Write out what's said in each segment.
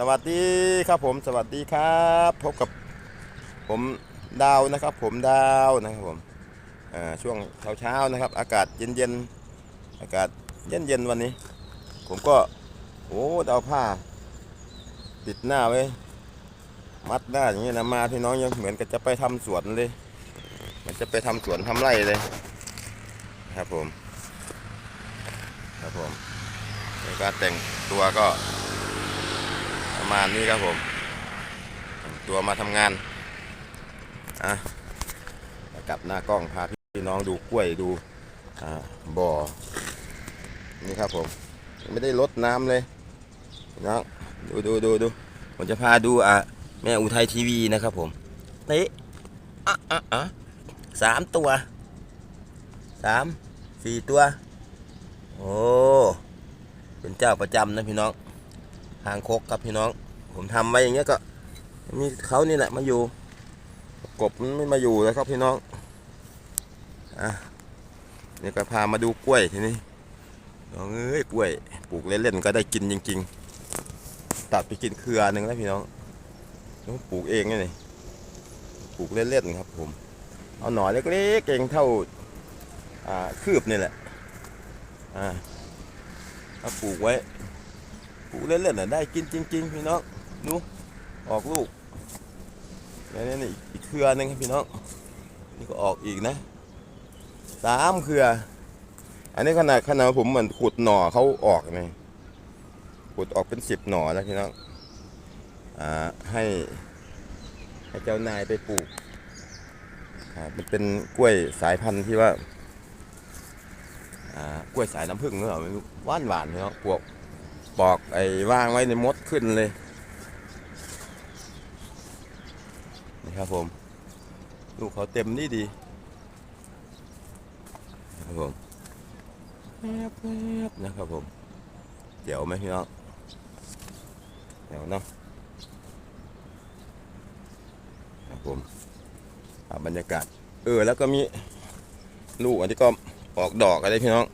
สวัสดีครับผมสวัสดีครับพบกับผมดาวนะครับ ผมดาวนะครับผมช่วงเช้าเช้านะครับ อากาศเย็นเย็นอากาศเย็นเย็นวันนี้ ผมก็โอ้เอาผ้าปิดหน้าไว้มัดหน้าอย่างนี้นะมาพี่น้องยังเหมือนกับจะไปทำสวนเลยเหมันจะไปทำสวนทำไร่เลยครับผม ครับผมในการแต่งตัวก็ ประมาณนี้ครับผมตัวมาทำงานอะกลับหน้ากล้องพาพี่น้องดูกล้วยดูอ่าบ่อนี่ครับผม ไม่ได้ลดน้ำเลยน้องดูดูดูดูผมจะพาดูอะแม่อุทัยทีวีนะครับผมนี่อะอะอะสามตัวสามสี่ตัว โอ้ เป็นเจ้าประจำนะพี่น้อง ทางคกครับพี่น้อง ผมทำไว้อย่างเงี้ยก็มีเขานี่แหละมาอยู่ กบมันไม่มาอยู่แล้วครับพี่น้องอะเนี่ก็พามาดูกล้วยทีนี้น้องเอ้ยกล้วยปลูกเล่นๆก็ได้กินจริง ๆ ตัดไปกินเครือหนึ่งแล้วพี่น้องต้องปลูกเองไงนี่ปลูกเล่นๆครับ ผม เอาหน่อเล็กๆเองเท่าอ่าคืบนี่แหละอ่าเอาปลูกไว้ ปลูกเล่นๆน่ะได้กินจริง ๆ พี่น้องนูออกลูกแล้วนี่นี่อีกเครือหนึงครับพี่น้องนี่ก็ออกอีกนะสามเครือ อันนี้ขนาดขนาดผมเหมือนขุดหน่อเขาออกเลยขุดออกเป็นสิบหน่อแล้วพี่น้องอ่าให้ให้เจ้านายไปปลูกอ่ามันเป็นกล้วยสายพันธุ์ที่ว่าอ่ากล้วยสายน้ำผึ้งหรือเปล่าไม่รู้หวานหวานๆพี่น้องพวก ปอกไอ้ว่างไว้ในมดขึ้นเลยนี่ครับผม ลูกเขาเต็มนี่ดีครับผมแป๊บแป๊บนะครับผมเดี๋ยวไหมพี่น้องเดี๋ยวเนาะครับผมบรรยากาศ เออแล้วก็มีลูกอันนี้ก็ออกดอกอะไรพี่น้อง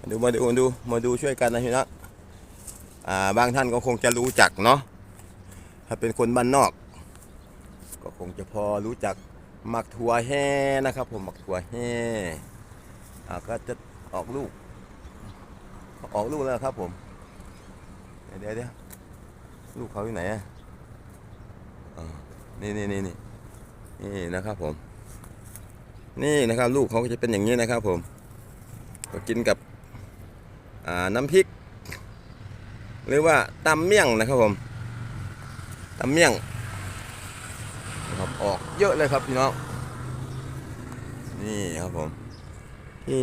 มาดูมาดูมาดูมาดูช่วยกันนะพี่น้อง บางท่านก็คงจะรู้จักเนาะถ้าเป็นคนบ้านนอก ก็คงจะพอรู้จักหมักถั่วแห่นะครับ ผมหมักถั่วแห่ก็จะออกลูก ออกลูกแล้วครับผม เดี๋ยวเดี๋ยวลูกเขาอยู่ไหนอะนี่นี่นี่นี่นี่นะครับผม นี่นะครับ ลูกเขาก็จะเป็นอย่างนี้นะครับ ผม ก็กินกับน้ำพริก หรือว่าตำเมี่ยงนะครับผมตำเมี่ยงนะครับออกเยอะเลยครับพี่น้อง นี่ครับผมที่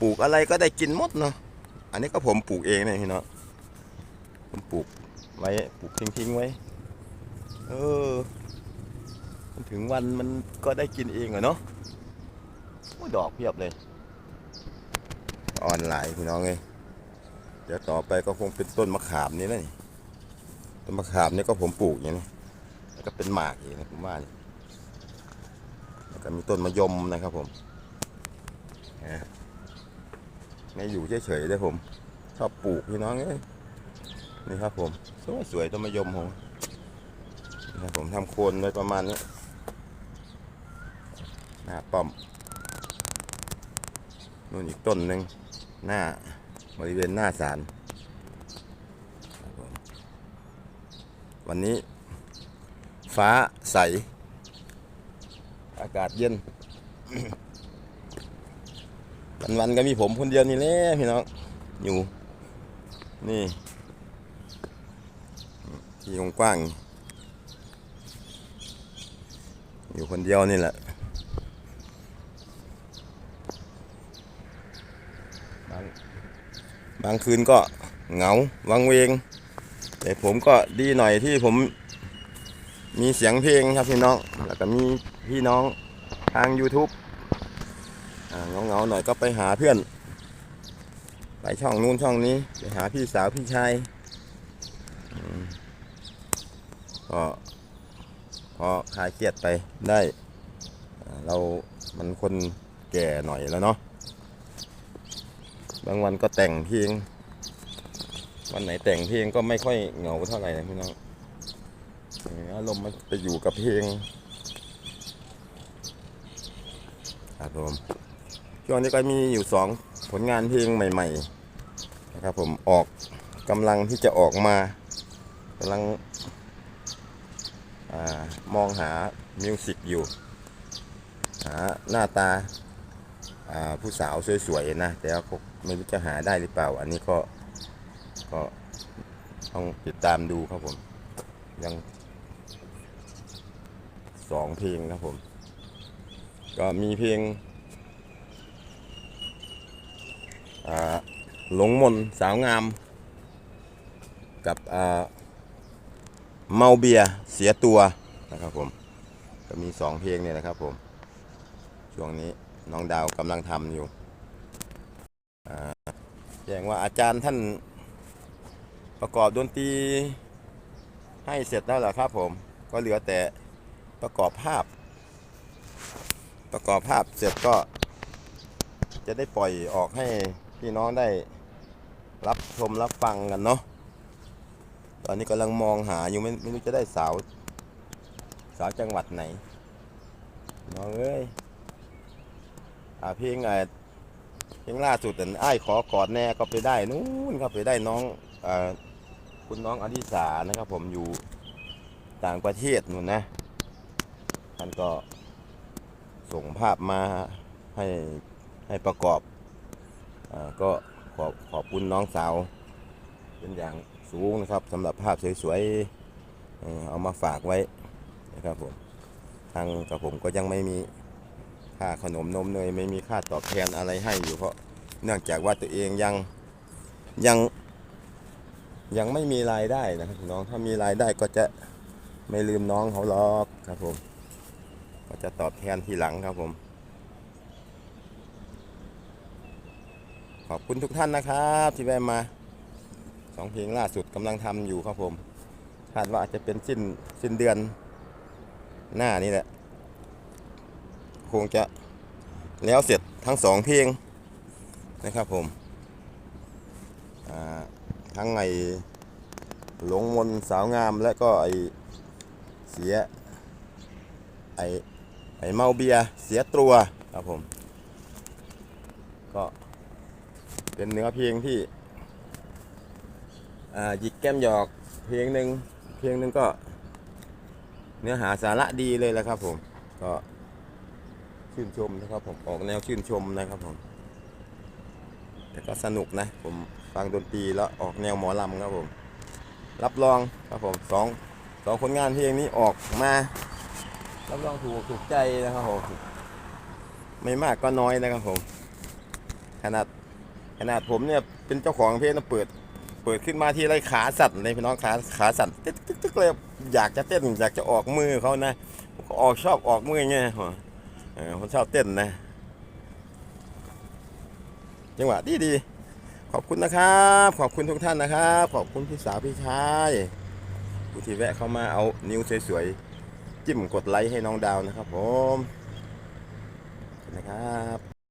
ปลูกอะไรก็ได้กินหมดเนาะอันนี้ก็ผมปลูกเองเนะพี่น้องผมปลูกไว้ปลูกทิ้งๆไว้ เออมันถึงวันมันก็ได้กินเองอะเนาะโอ้ดอกเพียบเลย ออนไลน์พี่น้องเลย เดี๋ยวต่อไปก็คงเป็นต้นมะขามนี่นะนี่ต้นมะขามนี่ก็ผมปลูกอย่างนี้แล้วก็เป็นหมากอย่างนี้ผมว่านี่แล้วก็มีต้นมะยมนะครับผมนะไม่อยู่เฉยๆเลยผม ชอบปลูกพี่น้องเอ้ยนี่ครับผมสวยสวยๆต้นมะยมผมนี่ครับผมทำโคนไว้ประมาณนี้หน้าป้อมนู่นอีกต้นหนึ่งหน้า บริเวณหน้าศาลวันนี้ ฟ้าใส อากาศเย็น วันๆก็มีผมคนเดียวนี่แหละพี่น้อง อยู่ นี่ ที่กว้าง อยู่คนเดียวนี่แหละ บาง บางคืนก็เหงาวังเวง แต่ผมก็ดีหน่อยที่ผมมีเสียงเพลงครับพี่น้อง แล้วก็มีพี่น้องทาง YouTube อ่าเงาๆหน่อยก็ไปหาเพื่อน ไปช่องนู้นช่องนี้ ไปหาพี่สาวพี่ชายก็พอคลายเครียดไปได้ เรามันคนแก่หน่อยแล้วเนาะ บางวันก็แต่งเพลงวันไหนแต่งเพลงก็ไม่ค่อยเหงาเท่าไหร่นะพี่น้องอารมณ์มันไปอยู่กับเพลงครับผมช่วงนี้ก็มีอยู่สองผลงานเพลงใหม่ ๆ นะครับผมออกกำลังที่จะออกมากำลังอมองหามิวสิกอยู่ หาหน้าตา ผู้สาวสวยๆนะ แต่ว่าไม่รู้จะหาได้หรือเปล่า อันนี้ก็ก็ต้องติดตามดูครับผม ยังสองเพลงครับผม ก็มีเพลงหลงมนสาวงาม กับเมาเบียเสียตัวนะครับผม ก็มีสองเพลงเนี่ยนะครับผม ช่วงนี้ น้องดาวกำลังทำอยู่อ่าแจ้งว่าอาจารย์ท่านประกอบดนตรีให้เสร็จแล้วเหรอครับผม ก็เหลือแต่ประกอบภาพ ประกอบภาพเสร็จก็ จะได้ปล่อยออกให้พี่น้องได้รับชมรับฟังกันเนาะตอนนี้กำลังมองหาอยู่ไม่ไม่รู้จะได้สาว สาวจังหวัดไหนน้องเอ้ย อ่าเพลงไอ้เพลงล่าสุดอันอ้ายขอกอดแน่ก็ไปได้นู้นครับไปได้น้องอ่าคุณน้องอดิสานะครับ ผมอยู่ต่างประเทศนู่นนะท่านก็ส่งภาพมาให้ให้ประกอบอาก็ขอบขอบคุณน้องสาว เป็นอย่างสูงนะครับสำหรับภาพสวยๆเอ่อเอามาฝากไว้นะครับผมทางกับผมก็ยังไม่มี ค่าขนมนมเนยไม่มีค่าตอบแทนอะไรให้อยู่เพราะเนื่องจากว่าตัวเองยังยังยังไม่มีรายได้นะครับน้องถ้ามีรายได้ก็จะไม่ลืมน้องเขาหรอกครับผมก็จะตอบแทนทีหลังครับผม ขอบคุณทุกท่านนะครับ ที่แวะมาสองเพลงล่าสุดกำลังทำอยู่ครับผมคาดว่าจะเป็นสิ้นสิ้นเดือนหน้านี่แหละ คงจะแล้วเสร็จทั้งสองเพลงนะครับผมทั้งไอหลงมนสาวงามและก็ไอเสียไอไอเมาเบียเสียตัวครับผม ก็เป็นเนื้อเพลงที่หยิกแก้มหยอกเพลงหนึ่งเพลงหนึ่งก็เนื้อหาสาระดีเลยแหละครับผมก็ ชื่นชมนะครับผมออกแนวชื่นชมนะครับผมแต่ก็สนุกนะ ผมฟังดนตรีแล้วออกแนวหมอลำครับผม รับรองครับผมสองสองผลงานเพลงนี้ออกมา รับรองถูกถูกใจนะครับผมไม่มากก็น้อยนะครับผม ขนาดขนาดผมเนี่ยเป็นเจ้าของเพลงนะเปิด เปิดขึ้นมาที่ไรขาสั่นเลยพี่น้องขาขาสั่นตึ๊กตึ๊กตึ๊กเลยอยากจะเต้นอยากจะออกมือเขานะออกชอบออกมือไงเคนชอบเต้นนะ จังหวะดีดีๆขอบคุณนะครับ ขอบคุณทุกท่านนะครับ ขอบคุณพี่สาวพี่ชายผู้ที่แวะเข้ามาเอานิ้วสวยๆจิ้มกดไลค์ให้น้องดาวนะครับผมนะครับ